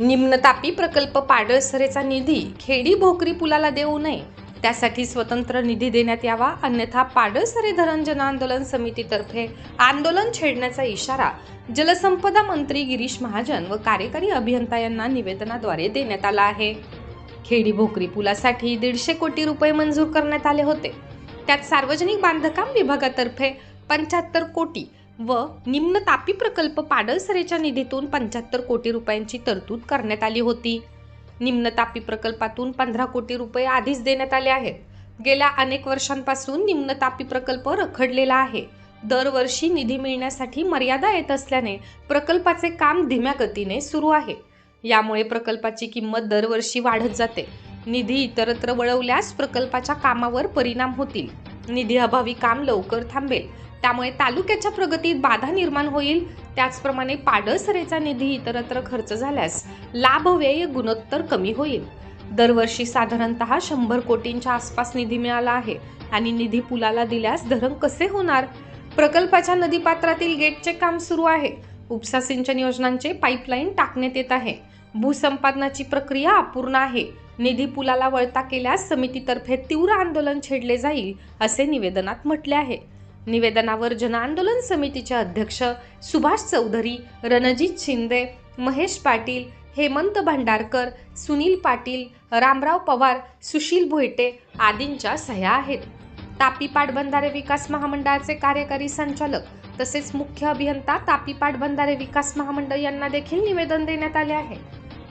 निम्नतापी प्रकल्प पाडळसरेचा निधी खेडी भोकरी पुलाला देऊ नये. त्यासाठी स्वतंत्र निधी देण्यात यावा अन्यथा पाडळसरे धरण जन आंदोलन समितीतर्फे आंदोलन छेडण्याचा इशारा जलसंपदा मंत्री गिरीश महाजन व कार्यकारी अभियंता यांना निवेदनाद्वारे देण्यात आला आहे. खेडी भोकरी पुलासाठी दीडशे कोटी रुपये मंजूर करण्यात आले होते. त्यात सार्वजनिक बांधकाम विभागातर्फे पंच्याहत्तर कोटी व निम्न तापी प्रकल्प पाडळसरेच्या निधीतून पंच्याहत्तर कोटी रुपयांची तरतूद करण्यात आली होती. निम्न तापी प्रकल्पातून पंधरा कोटी रुपये आधीच देण्यात आले आहेत. गेल्या अनेक वर्षांपासून निम्न तापी प्रकल्प रखडलेला आहे. दरवर्षी निधी मिळण्यासाठी मर्यादा येत असल्याने प्रकल्पाचे काम धीम्या गतीने सुरू आहे. यामुळे प्रकल्पाची किंमत दरवर्षी वाढत जाते. निधी इतरत्र वळवल्यास प्रकल्पाच्या कामावर परिणाम होतील. निधी अभावी काम लवकर थांबेल. त्यामुळे तालुक्याच्या प्रगतीत बाधा निर्माण होईल. त्याचप्रमाणे पाडळसरेचा निधी इतरत्र खर्च झाल्यास लाभव्यय गुणोत्तर कमी होईल. दरवर्षी साधारणतः शंभर कोटींच्या आसपास निधी मिळाला आहे आणि निधी पुलाला दिल्यास धरण कसे होणार? प्रकल्पाच्या नदीपात्रातील गेटचे काम सुरू आहे. उपसा सिंचन योजनांचे पाईपलाईन टाकण्यात येत आहे. भूसंपादनाची प्रक्रिया अपूर्ण आहे. निधी पुलाला वळता केल्यास समितीतर्फे तीव्र आंदोलन छेडले जाईल असे निवेदनात म्हटले आहे. निवेदनावर जनआंदोलन समितीचे अध्यक्ष सुभाष चौधरी रणजित शिंदे महेश पाटील हेमंत भंडारकर सुनील पाटील रामराव पवार सुशील भोयटे आदींच्या सह्या आहेत. तापी पाटबंधारे विकास महामंडळाचे कार्यकारी संचालक तसेच मुख्य अभियंता तापी पाटबंधारे विकास महामंडळ यांना देखील निवेदन देण्यात आले आहे.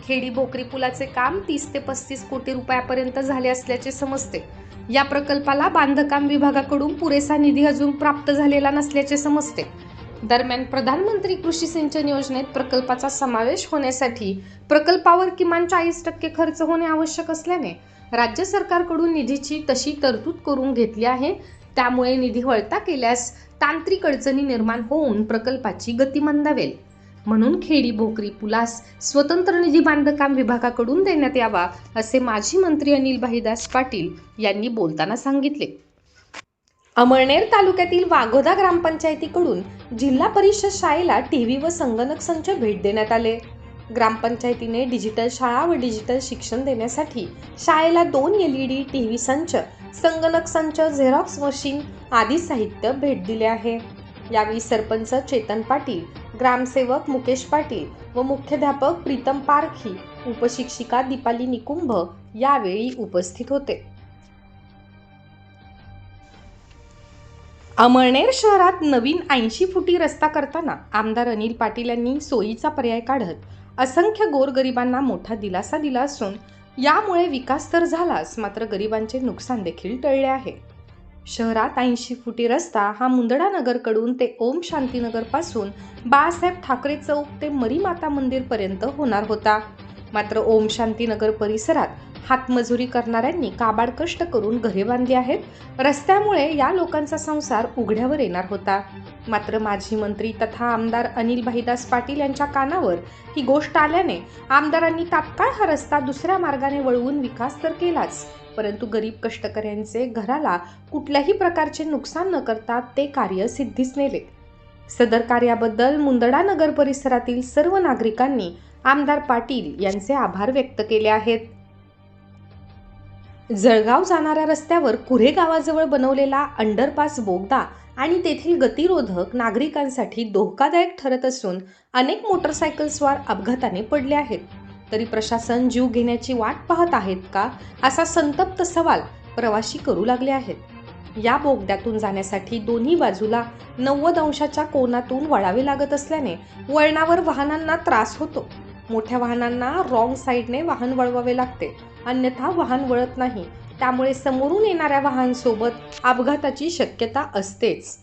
खेडी भोकरी पुलाचे काम तीस ते पस्तीस कोटी रुपयापर्यंत झाले असल्याचे समजते. या प्रकल्पाला बांधकाम विभागाकडून पुरेसा निधी अजून प्राप्त झालेला नसल्याचे समजते. दरम्यान प्रधानमंत्री कृषी सिंचन योजनेत प्रकल्पाचा समावेश होण्यासाठी प्रकल्पावर किमान चाळीस टक्के खर्च होणे आवश्यक असल्याने राज्य सरकारकडून निधीची तशी तरतूद करून घेतली आहे. त्यामुळे निधी वळता केल्यास तांत्रिक अडचणी निर्माण होऊन प्रकल्पाची गती मंदावेल. म्हणून खेडी भोकरी पुलास स्वतंत्र निधी बांधकाम विभागाकडून देण्यात यावा असे माजी मंत्री अनिल भाईदास पाटील यांनी बोलताना सांगितले. अमळनेर तालुक्यातील वाघोदा ग्रामपंचायतीकडून जिल्हा परिषद शाळेला टीव्ही व संगणक संच भेट देण्यात आले. ग्रामपंचायतीने डिजिटल शाळा व डिजिटल शिक्षण देण्यासाठी शाळेला दोन L E D T V संच संगणक संच झेरॉक्स मशीन आदी साहित्य भेट दिले आहे. यावेळी सरपंच चेतन पाटील ग्रामसेवक मुकेश पाटील व मुख्याध्यापक प्रीतम पारखी उपशिक्षिका दीपाली निकुंभ यावेळी उपस्थित होते. अमळनेर शहरात नवीन ऐंशी फुटी रस्ता करताना आमदार अनिल पाटील यांनी सोयीचा पर्याय काढत असंख्य गोरगरिबांना मोठा दिलासा दिला असून यामुळे विकास तर झालाच मात्र गरिबांचे नुकसान देखील टळले आहे. शहरात ऐंशी फुटी रस्ता हा मुंदडा नगरकडून ते ओम शांतीनगरपासून बाळासाहेब ठाकरे चौक ते मरीमाता मंदिरपर्यंत होणार होता. मात्र ओम शांतीनगर परिसरात हातमजुरी करणाऱ्यांनी काबाड कष्ट करून घरे बांधली आहेत. रस्त्यामुळे या लोकांचा संसार उघड्यावर येणार होता. मात्र माजी मंत्री तथा आमदार अनिल भाईदास पाटील यांच्या कानावर ही गोष्ट आल्याने आमदारांनी तात्काळ हा रस्ता दुसऱ्या मार्गाने वळवून विकास तर केलाच. परंतु गरीब कष्टकऱ्यांचे घराला कुठल्याही प्रकारचे नुकसान न करता ते कार्य सिद्धीस नेले. सदर कार्याबद्दल मुंदडा नगर परिसरातील सर्व नागरिकांनी आमदार पाटील यांचे आभार व्यक्त केले आहेत. जळगाव जाणाऱ्या रस्त्यावर कुरे गावाजवळ बनवलेला अंडरपास बोगदा आणि तेथील गतिरोधक नागरिकांसाठी धोकादायक ठरत असून अनेक मोटरसायकल्सवार अपघाताने पडले आहेत. तरी प्रशासन जीव घेण्याची वाट पाहत आहेत का असा संतप्त सवाल प्रवासी करू लागले आहेत. या बोगद्यातून जाण्यासाठी दोन्ही बाजूला नव्वद अंशाच्या कोनातून वळावे लागत असल्याने वळणावर वाहनांना त्रास होतो. मोठ्या वाहनांना रॉंग साईडने वाहन वळवावे लागते. अन्यथा वाहन वळत नाही. त्यामुळे समोरून येणाऱ्या वाहनसोबत अपघाताची शक्यता असतेच.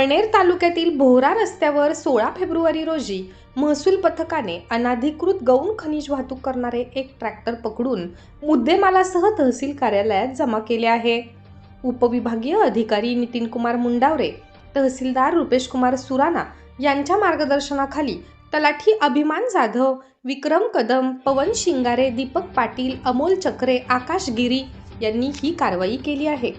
पळनेर तालुक्यातील भोरा रस्त्यावर सोळा फेब्रुवारी रोजी महसूल पथकाने अनाधिकृत गौण खनिज वाहतूक करणारे एक ट्रॅक्टर पकडून मुद्देमालासह तहसील कार्यालयात जमा केले आहे. उपविभागीय अधिकारी नितीन कुमार मुंडावरे तहसीलदार रुपेश कुमार सुराणा यांच्या मार्गदर्शनाखाली तलाठी अभिमान जाधव विक्रम कदम पवन शिंगारे दीपक पाटील अमोल चक्रे आकाश गिरी यांनी ही कारवाई केली आहे.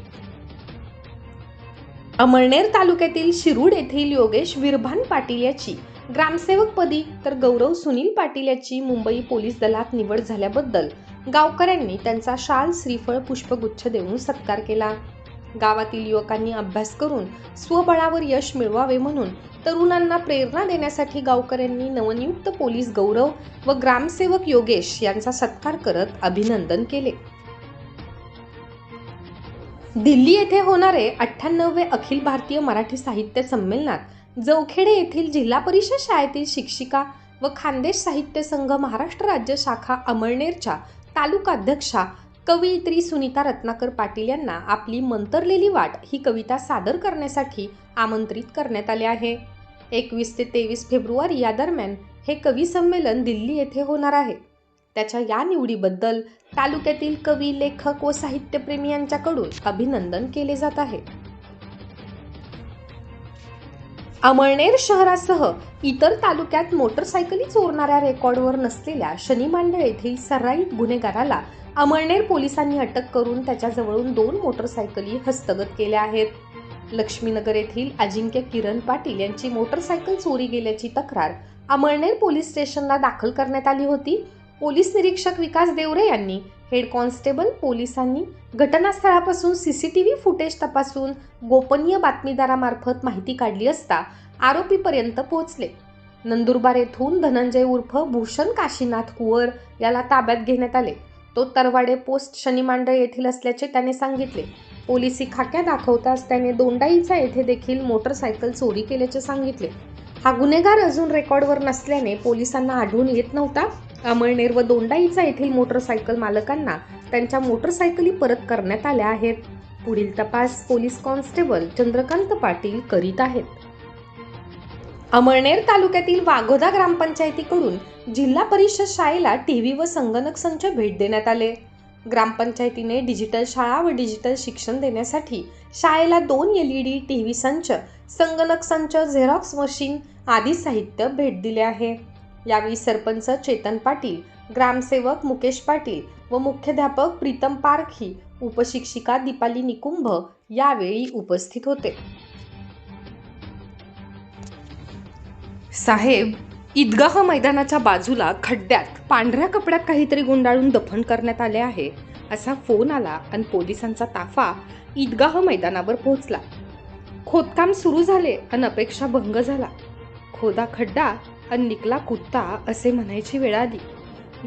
अमळनेर तालुक्यातील शिरूड येथील योगेश विरभान पाटील याची ग्रामसेवकपदी तर गौरव सुनील पाटील याची मुंबई पोलीस दलात निवड झाल्याबद्दल गावकऱ्यांनी त्यांचा शाल श्रीफळ पुष्पगुच्छ देऊन सत्कार केला. गावातील युवकांनी अभ्यास करून स्वबळावर यश मिळवावे म्हणून तरुणांना प्रेरणा देण्यासाठी गावकऱ्यांनी नवनियुक्त पोलीस गौरव व ग्रामसेवक योगेश यांचा सत्कार करत अभिनंदन केले. दिल्ली येथे होणारे अठ्ठ्याण्णवे अखिल भारतीय मराठी साहित्य संमेलनात जवखेडे येथील जिल्हा परिषद शाळेतील शिक्षिका व खानदेश साहित्य संघ महाराष्ट्र राज्य शाखा अमळनेरच्या तालुका अध्यक्षा कवयित्री सुनीता रत्नाकर पाटील यांना आपली मंतरलेली वाट ही कविता सादर करण्यासाठी आमंत्रित करण्यात आले आहे. एकवीस ते तेवीस फेब्रुवारी या दरम्यान हे कवी संमेलन दिल्ली येथे होणार आहे. त्याच्या या निवडीबद्दल तालुक्यातील कवी लेखक व साहित्यप्रेमी यांच्याकडून अभिनंदन केले जात आहे. अमळनेर शहरासह इतर तालुक्यात मोटरसायकली चोरणाऱ्या रेकॉर्डवर नसलेल्या शनी मांडळ येथील सराईत गुन्हेगाराला अमळनेर पोलिसांनी अटक करून त्याच्याजवळून दोन मोटरसायकली हस्तगत केल्या आहेत. लक्ष्मीनगर येथील अजिंक्य किरण पाटील यांची मोटरसायकल चोरी गेल्याची तक्रार अमळनेर पोलीस स्टेशनला दाखल करण्यात आली होती. पोलीस निरीक्षक विकास देवरे यांनी हेड कॉन्स्टेबल पोलिसांनी घटनास्थळापासून C C T V footage तपासून गोपनीय बातमीदारामार्फत माहिती काढली असता आरोपीपर्यंत पोहोचले. नंदुरबार येथून धनंजय उर्फ भूषण काशीनाथ कुवर याला ताब्यात घेण्यात आले. तो तरवाडे पोस्ट शनिमांडळ येथील असल्याचे त्याने सांगितले. पोलिसी खाक्या दाखवताच त्याने दोंडाईचा येथे देखील मोटरसायकल चोरी केल्याचे सांगितले. हा गुन्हेगार अजून रेकॉर्डवर नसल्याने पोलिसांना आढळून येत नव्हता. अमळनेर व दोंडाईचा येथील मोटरसायकल मालकांना त्यांच्या मोटरसायकली परत करण्यात आल्या आहेत. पुढील तपास पोलीस कॉन्स्टेबल चंद्रकांत पाटील करीत आहेत. अमळनेर तालुक्यातील वाघोदा ग्रामपंचायतीकडून जिल्हा परिषद शाळेला टीव्ही व संगणक संच भेट देण्यात आले. ग्रामपंचायतीने डिजिटल शाळा व डिजिटल शिक्षण देण्यासाठी शाळेला दोन L E D T V संच संगणक संच झेरॉक्स मशीन आदी साहित्य भेट दिले आहे. यावेळी सरपंच चेतन पाटील ग्रामसेवक मुकेश पाटील व मुख्याध्यापक प्रीतम पारखी उपशिक्षिका दीपाली निकुंभ यावेळी उपस्थित होते. साहेब ईदगाह मैदानाच्या बाजूला खड्ड्यात पांढऱ्या कपड्यात काहीतरी गुंडाळून दफन करण्यात आले आहे. असा फोन आला आणि पोलिसांचा ताफा ईदगाह मैदानावर पोहोचला. खोदकाम सुरू झाले आणि अपेक्षा भंग झाला. खोदा खड्डा अन निकला कुत्ता असे म्हणायची वेळ आली.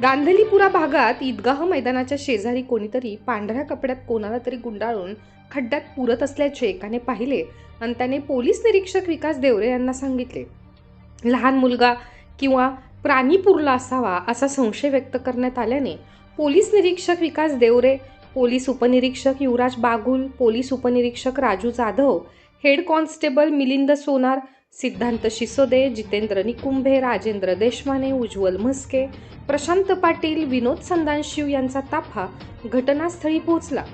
गांधलीपुरा भागात ईदगाह मैदानाच्या शेजारी कोणीतरी पांढऱ्या कपड्यात कोणाला तरी गुंडाळून खड्ड्यात पुरत असल्याचे एकाने पाहिले आणि त्याने पोलीस निरीक्षक विकास देवरे यांना सांगितले. लहान मुलगा किंवा प्राणी पुरला असावा असा संशय व्यक्त करण्यात आल्याने पोलीस निरीक्षक विकास देवरे पोलीस उपनिरीक्षक युवराज बागुल पोलीस उपनिरीक्षक राजू जाधव हेड कॉन्स्टेबल मिलिंद सोनार सिद्धांत शिसोदे जितेंद्र निकुंभे राजेंद्र देशमाने उज्ज्वल म्हस्के प्रशांत पाटील विनोद संदानशिव यांचा ताफा घटनास्थळी पोहोचला.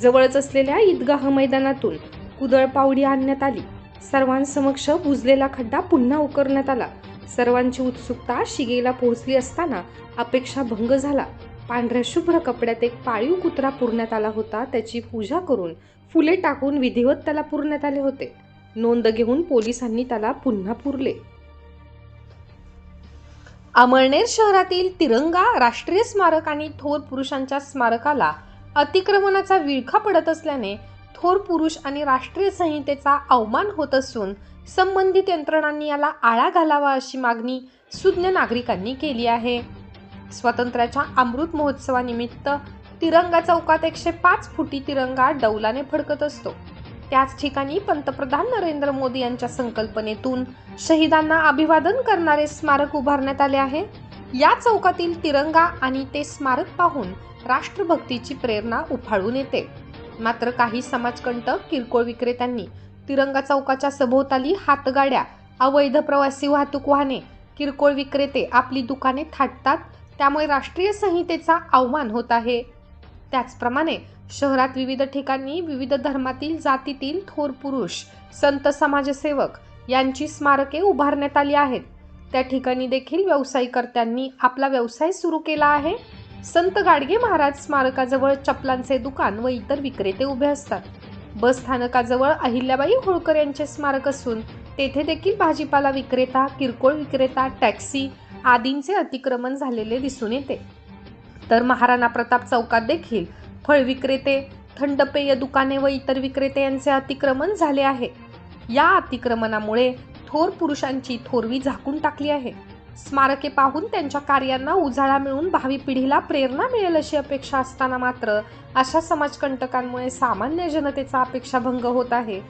जवळच असलेल्या ईदगाह मैदानातून कुदळ पावडी आणण्यात आली. सर्वांसमक्ष बुजलेला खड्डा पुन्हा उकरण्यात आला. सर्वांची उत्सुकता शिगेला पोहोचली असताना अपेक्षा भंग झाला. पांढऱ्या शुभ्र कपड्यात एक पाळीव कुत्रा पुरण्यात आला होता. त्याची पूजा करून फुले टाकून विधिवत त्याला पुरण्यात आले होते. नोंद घेऊन पोलिसांनी त्याला पुन्हा पुरले. अमळनेर शहरातील तिरंगा राष्ट्रीय स्मारक आणि थोर पुरुषांच्या स्मारकाला अतिक्रमणाचा विळखा पडत असल्याने थोर पुरुष आणि राष्ट्रीय संहितेचा अवमान होत असून संबंधित यंत्रणांनी याला आळा घालावा अशी मागणी सुज्ञ नागरिकांनी केली आहे. स्वातंत्र्याच्या अमृत महोत्सवानिमित्त तिरंगा चौकात एकशे पाच फुटी तिरंगा डौलाने फडकत असतो. त्याच ठिकाणी पंतप्रधान नरेंद्र मोदी यांच्या संकल्पनेतून शहीदांना अभिवादन करणारे स्मारक उभारण्यात आले आहे. या चौकातील तिरंगा आणि ते स्मारक पाहून राष्ट्रभक्तीची प्रेरणा उफाळून येते. मात्र काही समाजकंटक किरकोळ विक्रेत्यांनी तिरंगा चौकाच्या सभोवताली हातगाड्या अवैध प्रवासी वाहतूक वाहने किरकोळ विक्रेते आपली दुकाने थाटतात त्यामुळे राष्ट्रीय संहितेचा अवमान होत आहे. त्याचप्रमाणे शहरात विविध ठिकाणी विविध धर्मातील जातीतील थोर पुरुष संत समाजसेवक यांची स्मारके उभारण्यात आली आहेत. त्या ठिकाणी देखील व्यवसायकर्त्यांनी आपला व्यवसाय सुरू केला आहे. संत गाडगे महाराज स्मारकाजवळ चपलांचे दुकान व इतर विक्रेते उभे असतात. बस स्थानकाजवळ अहिल्याबाई होळकर यांचे स्मारक असून तेथे देखील भाजीपाला विक्रेता किरकोळ विक्रेता टॅक्सी आदींचे अतिक्रमण झालेले दिसून येते. तर महाराणा प्रताप चौकात देखील फळ विक्रेते थंड पेय दुकाने व इतर विक्रेते यांचे अतिक्रमण झाले आहे. या अतिक्रमणामुळे थोर पुरुषांची थोरवी झाकून टाकली आहे. स्मारके पाहून त्यांच्या कार्यांना उजाळा मिळून भावी पिढीला प्रेरणा मिळेल अशी अपेक्षा असताना मात्र अशा समाजकंटकांमुळे सामान्य जनतेचा अपेक्षाभंग होत आहे.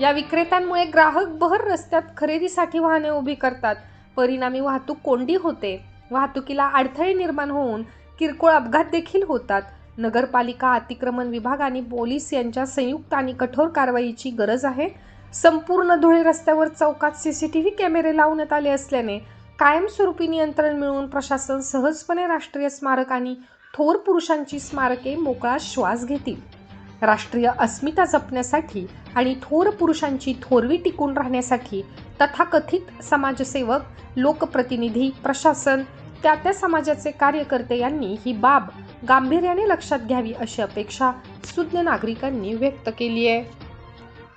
या विक्रेत्यांमुळे ग्राहक बहर रस्त्यात खरेदीसाठी वाहने उभी करतात. परिणामी वाहतूक कोंडी होते. वाहतुकीला अडथळे निर्माण होऊन किरकोळ अपघात देखील होतात. नगरपालिका अतिक्रमण विभाग आणि पोलीस यांच्या संयुक्त आणि कठोर कारवाईची गरज आहे. संपूर्ण धुळे रस्त्यावर चौकात सीसीटीव्ही कॅमेरे लावण्यात आले असल्याने कायमस्वरूपी नियंत्रण मिळवून प्रशासन सहजपणे राष्ट्रीय स्मारक आणि थोर पुरुषांची स्मारके मोकळा श्वास घेतील. राष्ट्रीय अस्मिता जपण्यासाठी आणि थोर पुरुषांची थोरवी टिकून राहण्यासाठी तथाकथित समाजसेवक लोकप्रतिनिधी प्रशासन त्या त्या समाजाचे कार्यकर्ते यांनी ही बाब गांभीर्याने लक्षात घ्यावी अशी अपेक्षा सुज्ञ नागरिकांनी व्यक्त केली आहे.